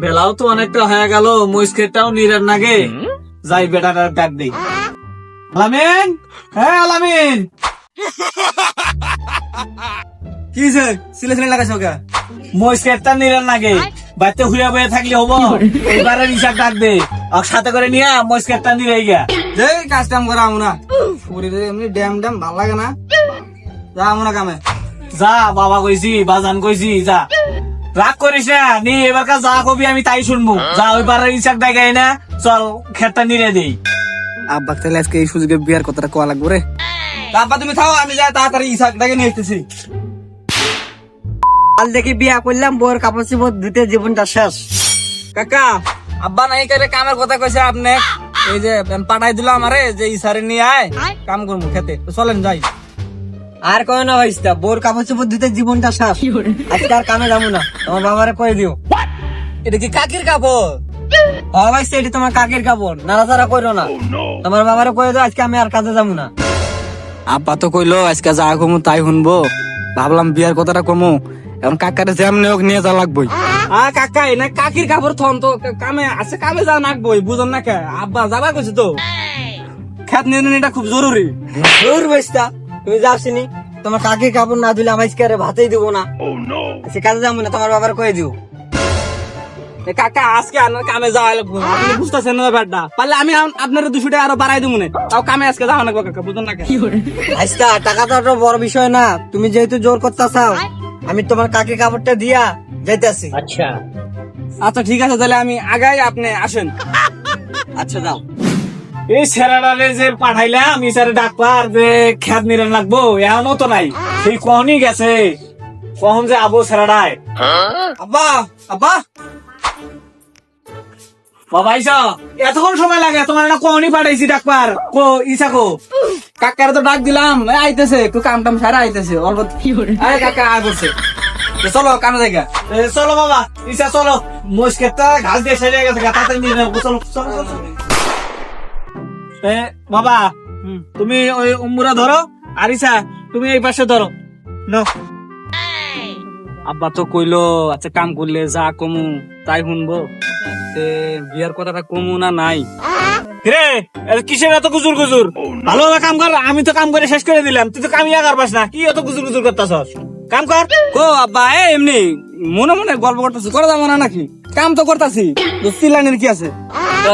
বেলাও তো অনেকটা হয়ে গেল মহিষকেরটাও নিরের নাগে। যাই বেটাটার ডাক দেই। আলামিন? হ্যাঁ আলামিন! কি যে সিলে সিলে লাগাইছ ওকে মহিষকেরটা নিরের নাগে। বাড়িতে হুইয়া বয়ে থাকলে হব। এবারে রিসার ডাক দে। আর সাথে করে নিয়ে মহিষকেরটা নিরে গিয়া যে কাজ টাম করা আমু না শরীরে এমনি ড্যাম ড্যাম ভালো লাগে না। যা আমু কামে। যা বাবা কইছি বাজান কইছি যা। রাগ করিস না নি এবার যা কবি আমি তাই শুনব। যা ওই পারে রিসার ডাকাই না চল খেতটা নিরে দেই। আব্বা তাহলে আজকে এই সুযোগে বিয়ার কথাটা কোয়া লাগবো রে? আব্বা তুমি থাও আমি যাই তাড়াতাড়ি ইসাকটাকে নিয়ে আসতেছি। কাল দেখি বিয়া করলাম বউর কাপড় চোপড় ধুতে জীবনটা শেষ। কাকা আব্বা নাই করে কামের কথা কইছে আপনি। এই যে পাঠাই দিল আমারে যে ইসারে নিয়ে আয় কাম করব খেতে। চলেন যাই। আর কয় না ভাইস্তা বোর কাপড় চোপড় দিতে জীবনটা শেষ আজকে আর কামে যাব না তোমার বাবারে কয়ে দিও। এটা কি কাকির কাপড়? হ্যাঁ ভাইস্তা এটি তোমার কাকের কাপড় নাড়াচাড়া করো না। তোমার বাবারে কয়ে দাও আজকে আমি আর কাজে যাব না। আব্বা তো কইলো আজকে যা কমু তাই শুনব। ভাবলাম বিয়ার কথাটা কমু এখন কাকারে যেমনি হোক নিয়ে যা লাগবই। আ কাকা এনে কাকির কাপড় থন তো কামে আছে কামে যা নাকবই বুঝন না কে? আব্বা যাবা কইছে তো। খেত নিয়ে এটা খুব জরুরি। দূর ভাইস্তা তুমি যাও চিনি তোমার কাকে কাপড় না ধুলে আমি আজকে ভাতেই দিব না। সে কাজে যাব না তোমার বাবারে কয়ে দিও কাকা আজকে আপনার কামে যাওয়া লাগবো। আপনি বুঝতেছেন না ব্যাপারটা? পারলে আমি আপনার দুশো টাকা আরও বাড়াই দিব না। তাও কামে আজকে যাওয়া লাগবো কাকা বুঝুন না কে ভাইস্তা টাকা তো একটা বড় বিষয় না। তুমি যেহেতু জোর করতে চাও আমি তোমার কাকে কাপড়টা দিয়া যাইতেছি। আচ্ছা ঠিক আছে তাহলে আমি আগাই আপনি আসেন। আচ্ছা যাও। এই ছেলেটারে যে পাঠাইলাম ইসারে ডাকবার যে খেত নিরে লাগবো এমনও তো নাই। সেই কখনই গেছে। কখন যে আবো আব্বা আব্বা। বাবা ইসা এতক্ষণ সময় লাগে তোমার না কখনই পাঠাইছি ডাকবার। কো ইসা কো কাকার তো ডাক দিলাম এই আইতেছে একটু কাম টাম সারা আইতেছে অল্প আরে কাকা তো চলো কামে জায়গা চলো বাবা ইসা চলো। মুসকেটটা ঘাস দিয়ে সেরে গেছে তাড়াতাড়ি নিয়ে চলো চলো চলো, বাবা তুমি ওই উম্মুরা ধরো আর ইসা তুমি এই পাশে ধরো। নো। আব্বা তো কইলো আচ্ছা কাম করলে যা কমু তাই শুনব। বিয়ার কথাটা কমু না নাই? রে কিসের এত গুজুর গুজুর? ভালোভাবে কাম কর আমি তো কাম করে শেষ করে দিলাম। তুই তো কামিয়া না। কি এত গুজুর গুজুর করতেছস? কাম কর। ও আব্বা এ এমনি মনে মনে গল্প করতেছি করে যাব না নাকি? কাম তো করতেছি। তো চিল্লানির কি আছে?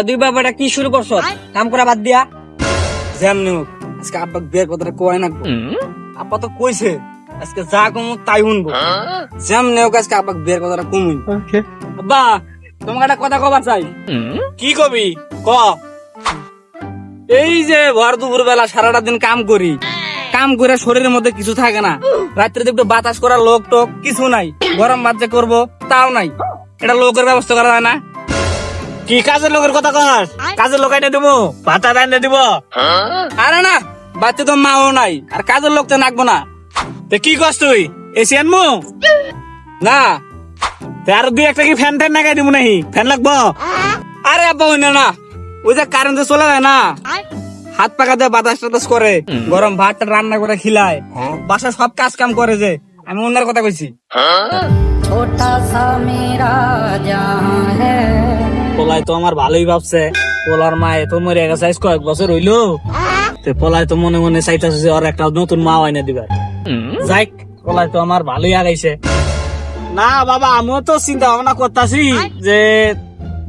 দুই বাবাটা কি শুরু করছ? কাম করা বাদ দিয়া। যেমনি হোক আজকে আব্বা বিয়ের কথাটা কোয়াই না আব্বা তো কইছে আজকে যা কমু তাই শুনব। যেমনি হোক আজকে আব্বা বিয়ের কথাটা কমুই আব্বা তোমাকে একটা কথা কবার চাই। কি কবি? ক। এই যে ভর দুপুর বেলা সারাটা দিন কাম করি কাম করে শরীরের মধ্যে কিছু থাকে না। রাত্রে একটু বাতাস করার লোক টোক কিছু নাই। গরম যে করব তাও নাই। এটা লোকের ব্যবস্থা করা যায় না। কি কাজের লোকের কথা কস? কাজের লোক এনে দেবো ভাতা দান দিব। আরে না বাচ্চা তো মাও নাই আর কাজের লোক তো নাকবো না। তে কি কস তুই? এসি আনমু? না। তে আর দুই একটা কি ফ্যান ট্যান লাগাই দিব নাহি? ফ্যান লাগবো? আরে আব্বা ওই না। না ওই যে কারেন্ট চলে যায় না। হাত পাকা দিয়ে বাতাস টাতাস করে গরম ভাত রান্না করে খিলায়। বাসা সব কাজ কাম করে যে আমি অন্যের কথা কইছি। পোলাই তো আমার ভালোই ভাবছে। পোলার মা এত মরে গেছে কয়েক বছর হইল। তে পোলাই তো মনে মনে চাইতেছে যে ওর একটা নতুন মা আইনা দিবার। যাই পোলাই তো আমার ভালোই আগাইছে। না বাবা, আমিও তো চিন্তা ভাবনা করতেছি যে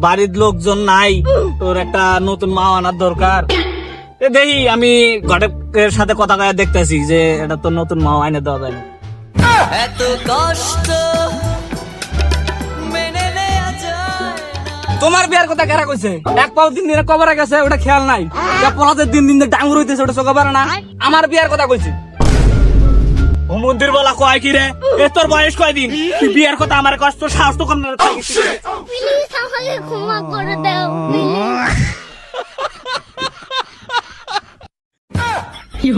বাড়ির লোকজন নাই তোর একটা নতুন মা আনার দরকার। দেখি, আমি ঘটকের সাথে কথা কয়ে দেখতেছি যে এটা তো নতুন মা আইনে দেওয়া যায় না। তোমার বিয়ার কথা কেরা কইছে? এক পাও দিন দিনে কবরে গেছে ওটা খেয়াল নাই। যা পলাতে দিন দিন ডাঙ্গুর হইতেছে ওটা চোখে পারে না। আমার বিয়ার কথা কইছি। মন্দির বলা কয় কি রে? এ তোর বয়স কয়দিন তুই বিয়ের কথা আমার কাছ তোর সাহস তো কম না প্লিজ আমাকে ক্ষমা করে দাও কি